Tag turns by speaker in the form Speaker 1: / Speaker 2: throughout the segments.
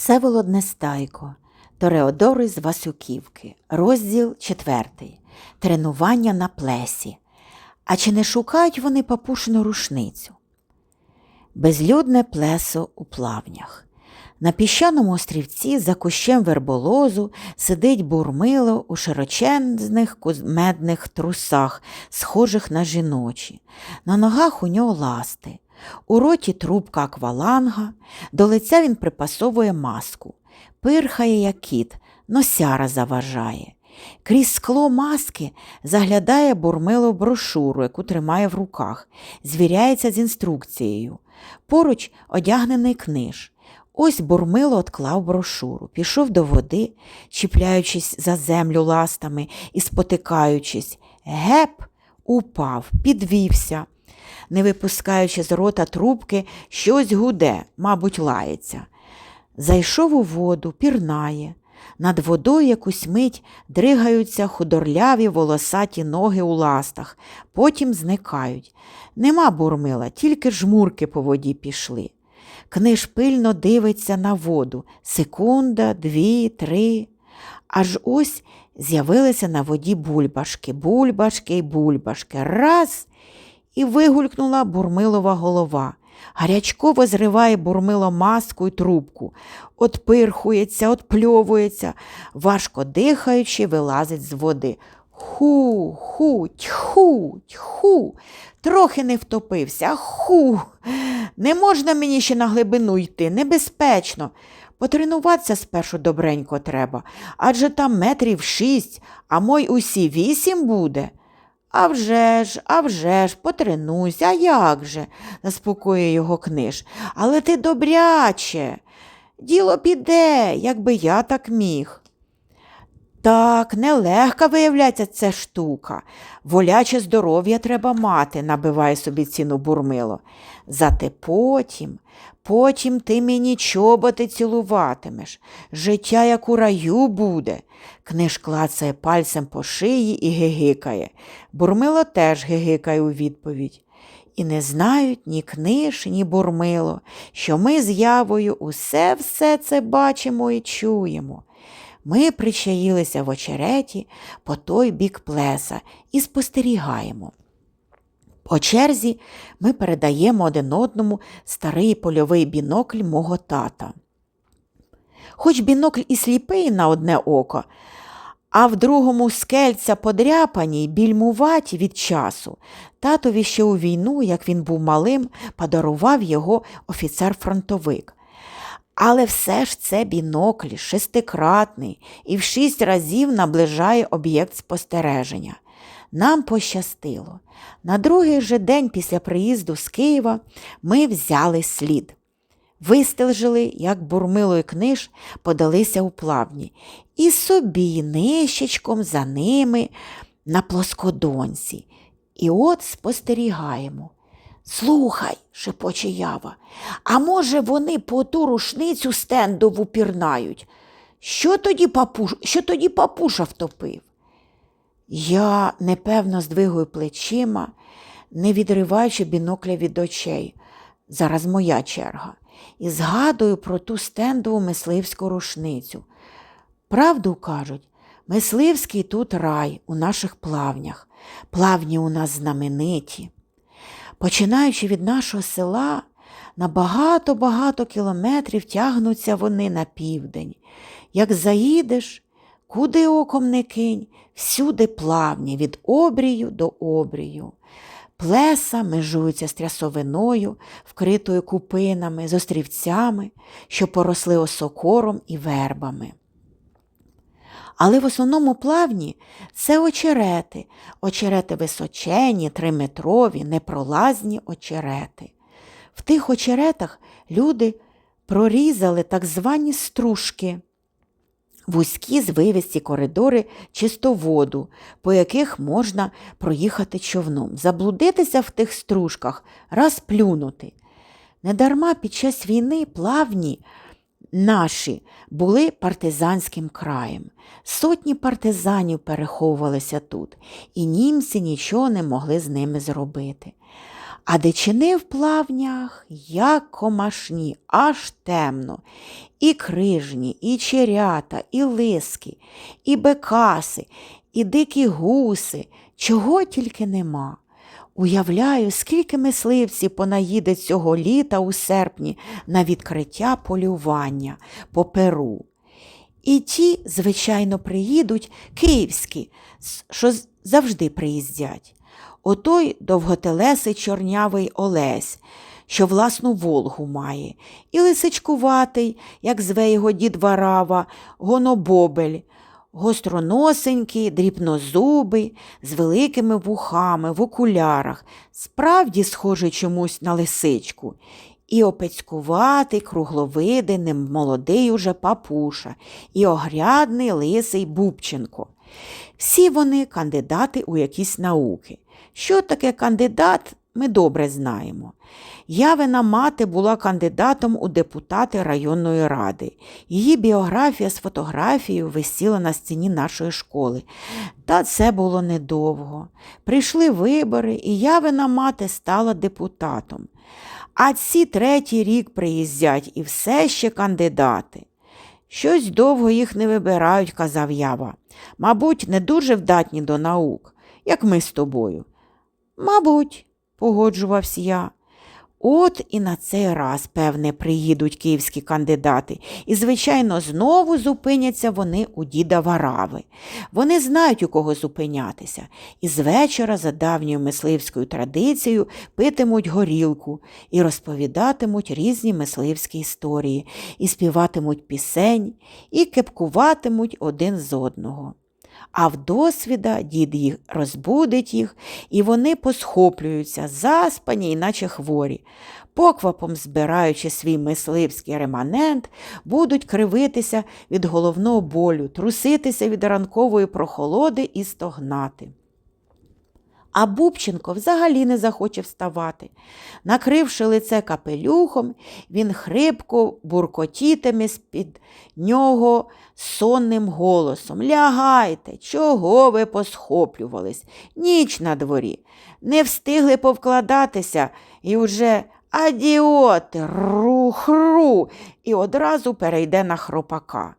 Speaker 1: Всеволод Нестайко, Тореодори з Васюківки, розділ 4. Тренування на плесі. А чи не шукають вони папушину рушницю? Безлюдне плесо у плавнях. На піщаному острівці за кущем верболозу сидить бурмило у широченних кузмедних трусах, схожих на жіночі. На ногах у нього ласти. У роті трубка акваланга, до лиця він припасовує маску. Пирхає, як кіт, носяра заважає. Крізь скло маски заглядає бурмило брошуру, яку тримає в руках, звіряється з інструкцією. Поруч одягнений книж. Ось бурмило отклав брошуру, пішов до води, чіпляючись за землю ластами і спотикаючись. Геп, упав, підвівся. Не випускаючи з рота трубки, щось гуде, мабуть, лається. Зайшов у воду, пірнає. Над водою якусь мить дригаються худорляві волосаті ноги у ластах, потім зникають. Нема бурмила, тільки жмурки по воді пішли. Книж пильно дивиться на воду секунда, дві, три. Аж ось з'явилися на воді бульбашки, бульбашки й бульбашки. Раз і вигулькнула бурмилова голова. Гарячково зриває бурмило маску й трубку, отпирхується, отпльовується, важко дихаючи, вилазить з води. Ху, ху, тьху, тьху, трохи не втопився. Ху. Не можна мені ще на глибину йти, небезпечно. Потренуватися спершу добренько треба, адже там метрів шість, а мой усі вісім буде. А вже ж, а вже ж, потренуйся, а як же, заспокоює його книж. Але ти добряче. Діло піде, якби я так міг. Так, нелегка виявляється ця штука. Воляче здоров'я треба мати, набиває собі ціну бурмило. Зате потім, потім ти мені чоботи цілуватимеш. Життя, як у раю буде. Книж клацає пальцем по шиї і гигикає. Бурмило теж гигикає у відповідь. І не знають ні книж, ні бурмило, що ми з явою усе все це бачимо і чуємо. Ми причаїлися в очереті по той бік плеса і спостерігаємо. По черзі ми передаємо один одному старий польовий бінокль мого тата. Хоч бінокль і сліпий на одне око, а в другому скельця подряпані й більмуваті від часу. Татові ще у війну, як він був малим, подарував його офіцер-фронтовик. Але все ж це бінокль шестикратний і в шість разів наближає об'єкт спостереження. Нам пощастило. На другий же день після приїзду з Києва ми взяли слід. Вистежили, як бурмило і книж подалися у плавні, і собі нищечком за ними на плоскодонці. І от спостерігаємо. Слухай, шепоче ява, а може, вони по ту рушницю стендову пірнають? Що тоді папуш... Що тоді папуша втопив? Я непевно здвигую плечима, не відриваючи бінокля від очей. Зараз моя черга. І згадую про ту стендову мисливську рушницю. Правду кажуть, мисливський тут рай у наших плавнях. Плавні у нас знамениті. Починаючи від нашого села, на багато-багато кілометрів тягнуться вони на південь. Як заїдеш, куди оком не кинь, всюди плавні від обрію до обрію. Плеса межуються з трясовиною, вкритою купинами, з острівцями, що поросли осокором і вербами. Але в основному плавні це очерети, очерети височені, триметрові, непролазні очерети. В тих очеретах люди прорізали так звані стружки, вузькі звивисті коридори чистоводу, по яких можна проїхати човном, заблудитися в тих стружках, раз плюнути. Недарма під час війни плавні наші були партизанським краєм. Сотні партизанів переховувалися тут, і німці нічого не могли з ними зробити. А дичини в плавнях, як комашні, аж темно. І крижні, і черята, і лиски, і бекаси, і дикі гуси, чого тільки нема. Уявляю, скільки мисливців понаїде цього літа у серпні на відкриття полювання по перу. І ті, звичайно, приїдуть київські, що завжди приїздять. Отой довготелесий чорнявий Олесь, що власну Волгу має, і лисичкуватий, як зве його дід Варава, гонобобель, гостроносенький, дрібнозубий, з великими вухами, в окулярах, справді схожий чомусь на лисичку. І опецькуватий, кругловидий, немолодий уже папуша, і огрядний лисий Бубченко. Всі вони кандидати у якісь науки. Що таке кандидат, ми добре знаємо. Явина мати була кандидатом у депутати районної ради. Її біографія з фотографією висіла на стіні нашої школи. Та це було недовго. Прийшли вибори, і Явина мати стала депутатом. А ці третій рік приїздять і все ще кандидати. Щось довго їх не вибирають, казав Ява. Мабуть, не дуже вдатні до наук, як ми з тобою. Мабуть, погоджувався я. От і на цей раз, певне, приїдуть київські кандидати, і, звичайно, знову зупиняться вони у діда Варави. Вони знають, у кого зупинятися, і з вечора, за давньою мисливською традицією, питимуть горілку і розповідатимуть різні мисливські історії, і співатимуть пісень, і кепкуватимуть один з одного. А вдосвіда дід їх розбудить їх, і вони посхоплюються, заспані, іначе хворі. Поквапом збираючи свій мисливський реманент, будуть кривитися від головного болю, труситися від ранкової прохолоди і стогнати. А Бубченко взагалі не захоче вставати. Накривши лице капелюхом, він хрипко буркотітиме з-під нього сонним голосом. Лягайте, чого ви посхоплювались? Ніч на дворі. Не встигли повкладатися і вже адіоти, ру-хру, і одразу перейде на хропака.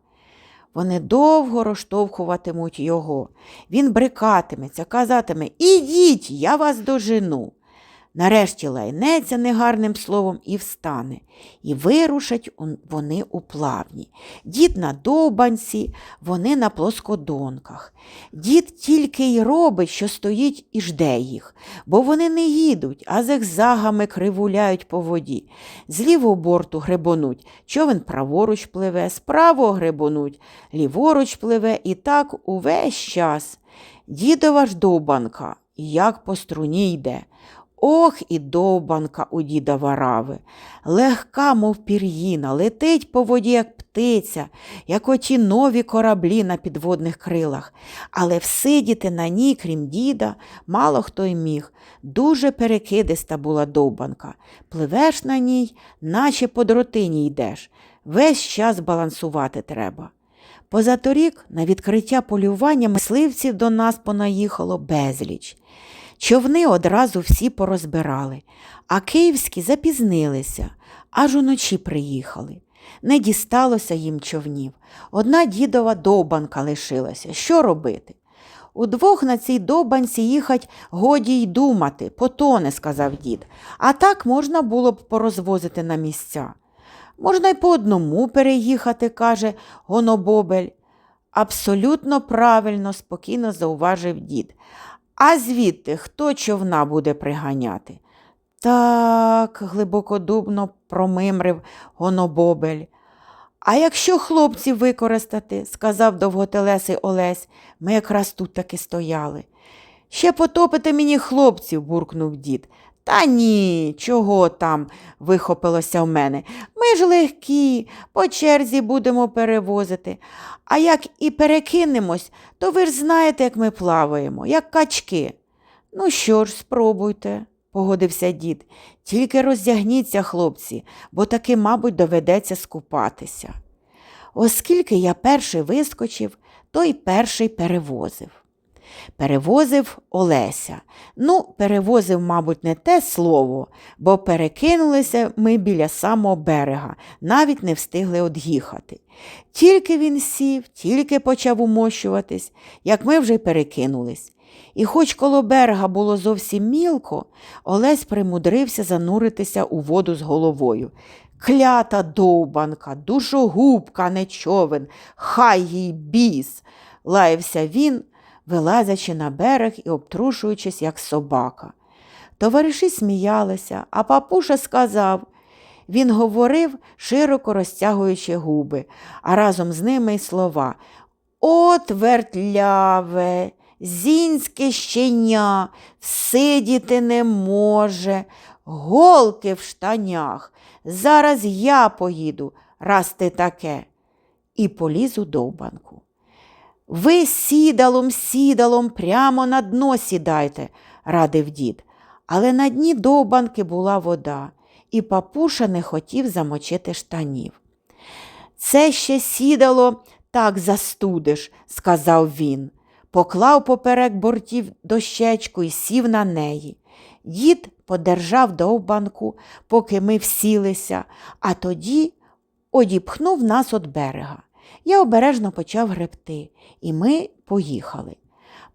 Speaker 1: Вони довго розштовхуватимуть його. Він брикатиметься, казатиме Ідіть, я вас дожену. Нарешті лайнеться негарним словом і встане, і вирушать вони у плавні. Дід на довбанці, вони на плоскодонках. Дід тільки й робить, що стоїть і жде їх, бо вони не їдуть, а зигзагами кривуляють по воді. З лівого борту гребонуть, човен праворуч пливе, справа гребонуть, ліворуч пливе і так увесь час. Дідова ж довбанка, як по струні йде. Ох і довбанка у діда варави. Легка, мов пір'їна, летить по воді, як птиця, як оті нові кораблі на підводних крилах. Але всидіти на ній, крім діда, мало хто й міг. Дуже перекидиста була довбанка. Пливеш на ній, наче по дротині йдеш. Весь час балансувати треба. Позаторік на відкриття полювання мисливців до нас понаїхало безліч. Човни одразу всі порозбирали, а київські запізнилися, аж уночі приїхали. Не дісталося їм човнів. Одна дідова довбанка лишилася. Що робити? Удвох на цій довбанці їхать годі й думати, потоне, сказав дід. А так можна було б порозвозити на місця. Можна й по одному переїхати, каже Гонобобель. Абсолютно правильно, спокійно зауважив дід. А звідти хто човна буде приганяти? Так, глибокодубно промимрив Гонобобель. А якщо хлопців використати, сказав довготелесий Олесь, ми якраз тут таки стояли. Ще потопити мені хлопців, буркнув дід. Та ні, чого там, вихопилося в мене. Ми ж легкі, по черзі будемо перевозити. А як і перекинемось, то ви ж знаєте, як ми плаваємо, як качки. Ну що ж, спробуйте, погодився дід. Тільки роздягніться, хлопці, бо таки, мабуть, доведеться скупатися. Оскільки я перший вискочив, то й перший перевозив. Перевозив Олеся. Ну, перевозив, мабуть, не те слово, бо перекинулися ми біля самого берега, навіть не встигли од'їхати. Тільки він сів, тільки почав умощуватись, як ми вже перекинулись. І хоч коло берега було зовсім мілко, Олесь примудрився зануритися у воду з головою. Клята довбанка, душогубка, не човен, хай їй біс, лаявся він, вилазячи на берег і обтрушуючись, як собака. Товариші сміялися, а папуша сказав. Він говорив, широко розтягуючи губи, а разом з ними й слова. От вертляве, зінське щеня, всидіти не може, голки в штанях. Зараз я поїду, раз ти таке. І поліз у довбанку. Ви сідалом, сідалом прямо на дно сідайте, радив дід. Але на дні довбанки була вода, і папуша не хотів замочити штанів. Це ще сідало так застудиш, сказав він. Поклав поперек бортів дощечку і сів на неї. Дід подержав довбанку, поки ми всілися, а тоді одіпхнув нас від берега. Я обережно почав гребти, і ми поїхали.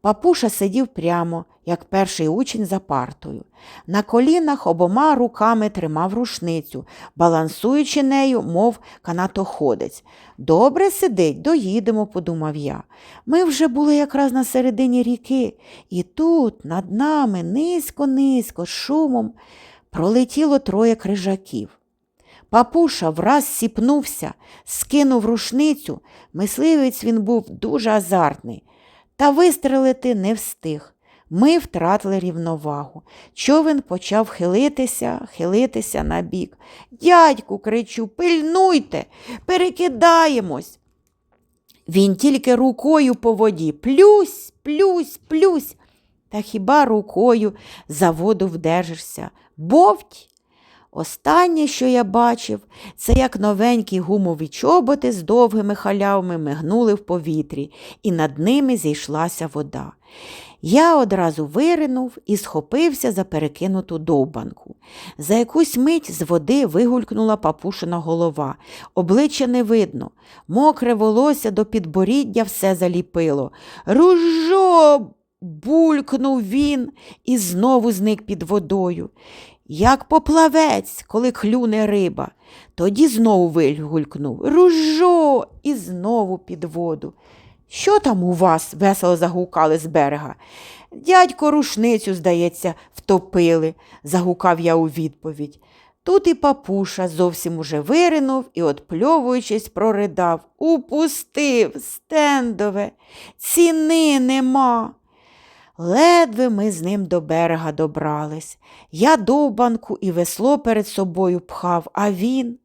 Speaker 1: Папуша сидів прямо, як перший учень за партою. На колінах обома руками тримав рушницю, балансуючи нею, мов канатоходець. Добре сидить, доїдемо, подумав я. Ми вже були якраз на середині ріки, і тут, над нами, низько-низько, з шумом, пролетіло троє крижаків. Папуша враз сіпнувся, скинув рушницю. Мисливець він був дуже азартний. Та вистрелити не встиг. Ми втратили рівновагу. Човен почав хилитися, хилитися на бік. Дядьку, кричу, пильнуйте, перекидаємось. Він тільки рукою по воді плюсь, плюсь, плюсь. Та хіба рукою за воду вдержишся? Бовть! Останнє, що я бачив, це як новенькі гумові чоботи з довгими халявами мигнули в повітрі, і над ними зійшлася вода. Я одразу виринув і схопився за перекинуту довбанку. За якусь мить з води вигулькнула папушина голова. Обличчя не видно. Мокре волосся до підборіддя все заліпило. Ружо! булькнув він і знову зник під водою. Як поплавець, коли клюне риба. Тоді знову вигулькнув Ружо! і знову під воду. Що там у вас? весело загукали з берега. Дядько рушницю, здається, втопили, загукав я у відповідь. Тут і папуша зовсім уже виринув і, отпльовуючись, проридав Упустив, стендове, ціни нема. Ледве ми з ним до берега добрались. Я довбанку і весло перед собою пхав, а він.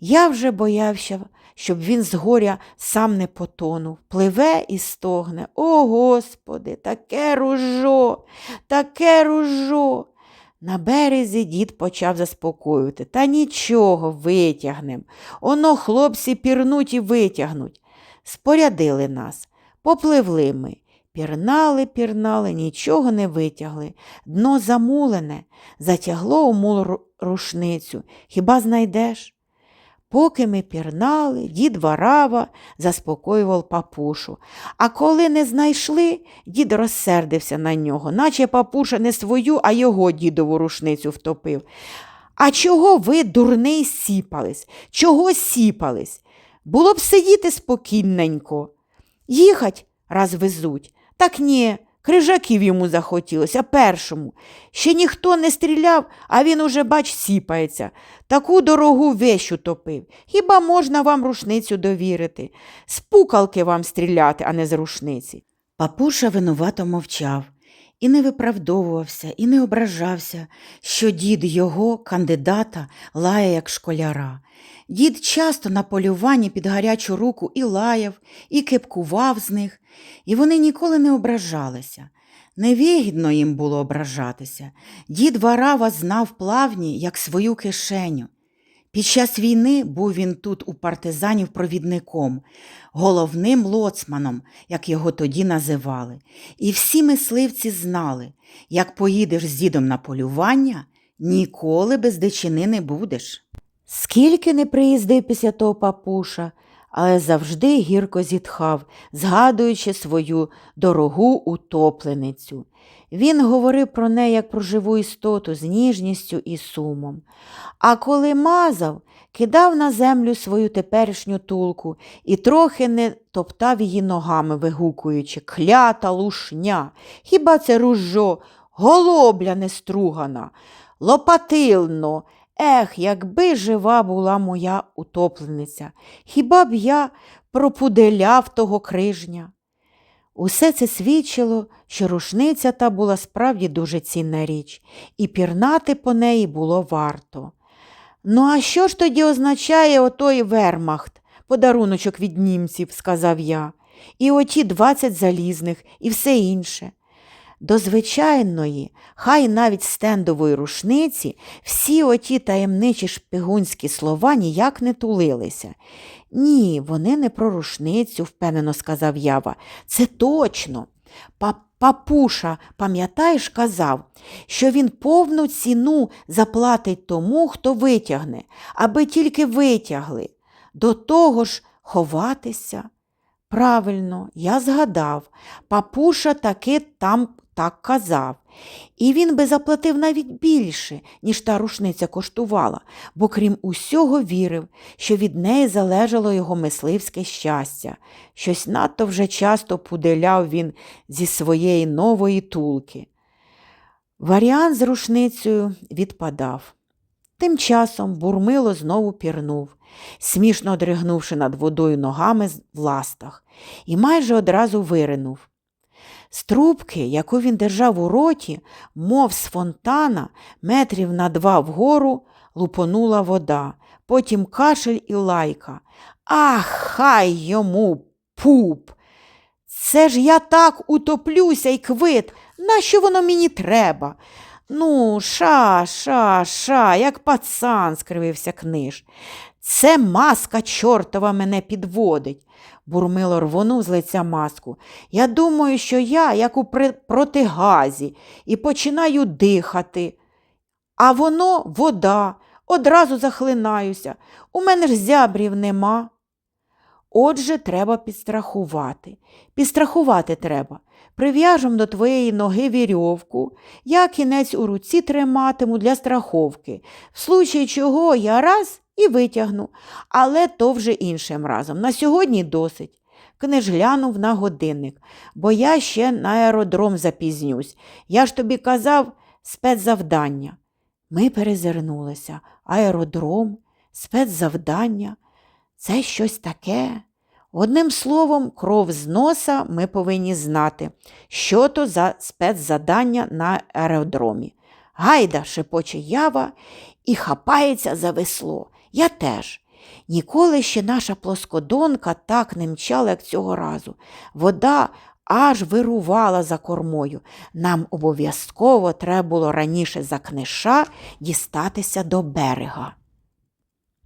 Speaker 1: Я вже боявся, щоб він з горя сам не потонув. Пливе і стогне. О, Господи, таке ружо, таке ружо. На березі дід почав заспокоювати. Та нічого, витягнем. Оно хлопці пірнуть і витягнуть. Спорядили нас, попливли ми. Пірнали, пірнали, нічого не витягли. Дно замулене, затягло у мул рушницю. Хіба знайдеш? Поки ми пірнали, дід Варава заспокоював папушу. А коли не знайшли, дід розсердився на нього, наче папуша не свою, а його дідову рушницю втопив. А чого ви, дурний, сіпались? Чого сіпались? Було б сидіти спокійненько. Їхать раз везуть. Так ні, крижаків йому захотілося першому. Ще ніхто не стріляв, а він уже, бач, сіпається. Таку дорогу вещу топив. Хіба можна вам рушницю довірити? З пукалки вам стріляти, а не з рушниці. Папуша винувато мовчав і не виправдовувався, і не ображався, що дід його, кандидата, лає як школяра. Дід часто на полюванні під гарячу руку і лаяв, і кепкував з них, і вони ніколи не ображалися. Невигідно їм було ображатися. Дід Варава знав плавні, як свою кишеню. Під час війни був він тут у партизанів провідником, головним лоцманом, як його тоді називали. І всі мисливці знали, як поїдеш з дідом на полювання, ніколи без дичини не будеш. Скільки не приїздив після того папуша, але завжди гірко зітхав, згадуючи свою дорогу утопленицю. Він говорив про неї як про живу істоту з ніжністю і сумом. А коли мазав, кидав на землю свою теперішню тулку і трохи не топтав її ногами, вигукуючи клята лушня. Хіба це ружо, голобля нестругана, лопатилно. Ех, якби жива була моя утоплениця, хіба б я пропуделяв того крижня? Усе це свідчило, що рушниця та була справді дуже цінна річ, і пірнати по неї було варто. Ну, а що ж тоді означає отой вермахт, подаруночок від німців, сказав я, і оті двадцять залізних, і все інше. До звичайної, хай навіть стендової рушниці, всі оті таємничі шпигунські слова ніяк не тулилися. Ні, вони не про рушницю, впевнено сказав Ява. Це точно. Папуша, пам'ятаєш, казав, що він повну ціну заплатить тому, хто витягне, аби тільки витягли. До того ж ховатися. Правильно, я згадав, папуша таки там так казав. І він би заплатив навіть більше, ніж та рушниця коштувала, бо крім усього вірив, що від неї залежало його мисливське щастя. Щось надто вже часто пуделяв він зі своєї нової тулки. Варіант з рушницею відпадав. Тим часом бурмило знову пірнув, смішно дригнувши над водою ногами в ластах, і майже одразу виринув. З трубки, яку він держав у роті, мов з фонтана, метрів на два вгору лупонула вода, потім кашель і лайка. Ах, хай йому пуп! Це ж я так утоплюся й квит, нащо воно мені треба? Ну, ша, ша, ша, як пацан, скривився книж. Це маска чортова мене підводить. Бурмило рвонув з лиця маску. Я думаю, що я, як у протигазі, і починаю дихати. А воно вода, одразу захлинаюся. У мене ж зябрів нема. Отже, треба підстрахувати. Підстрахувати треба. Прив'яжем до твоєї ноги вірьовку, я кінець у руці триматиму для страховки, в случаї чого я раз і витягну, але то вже іншим разом. На сьогодні досить. Книж глянув на годинник, бо я ще на аеродром запізнюсь. Я ж тобі казав спецзавдання. Ми перезирнулися. Аеродром, спецзавдання. Це щось таке. Одним словом, кров з носа ми повинні знати, що то за спецзадання на аеродромі. Гайда, шепоче ява і хапається за весло. Я теж. Ніколи ще наша плоскодонка так не мчала, як цього разу. Вода аж вирувала за кормою. Нам обов'язково треба було раніше за книша дістатися до берега.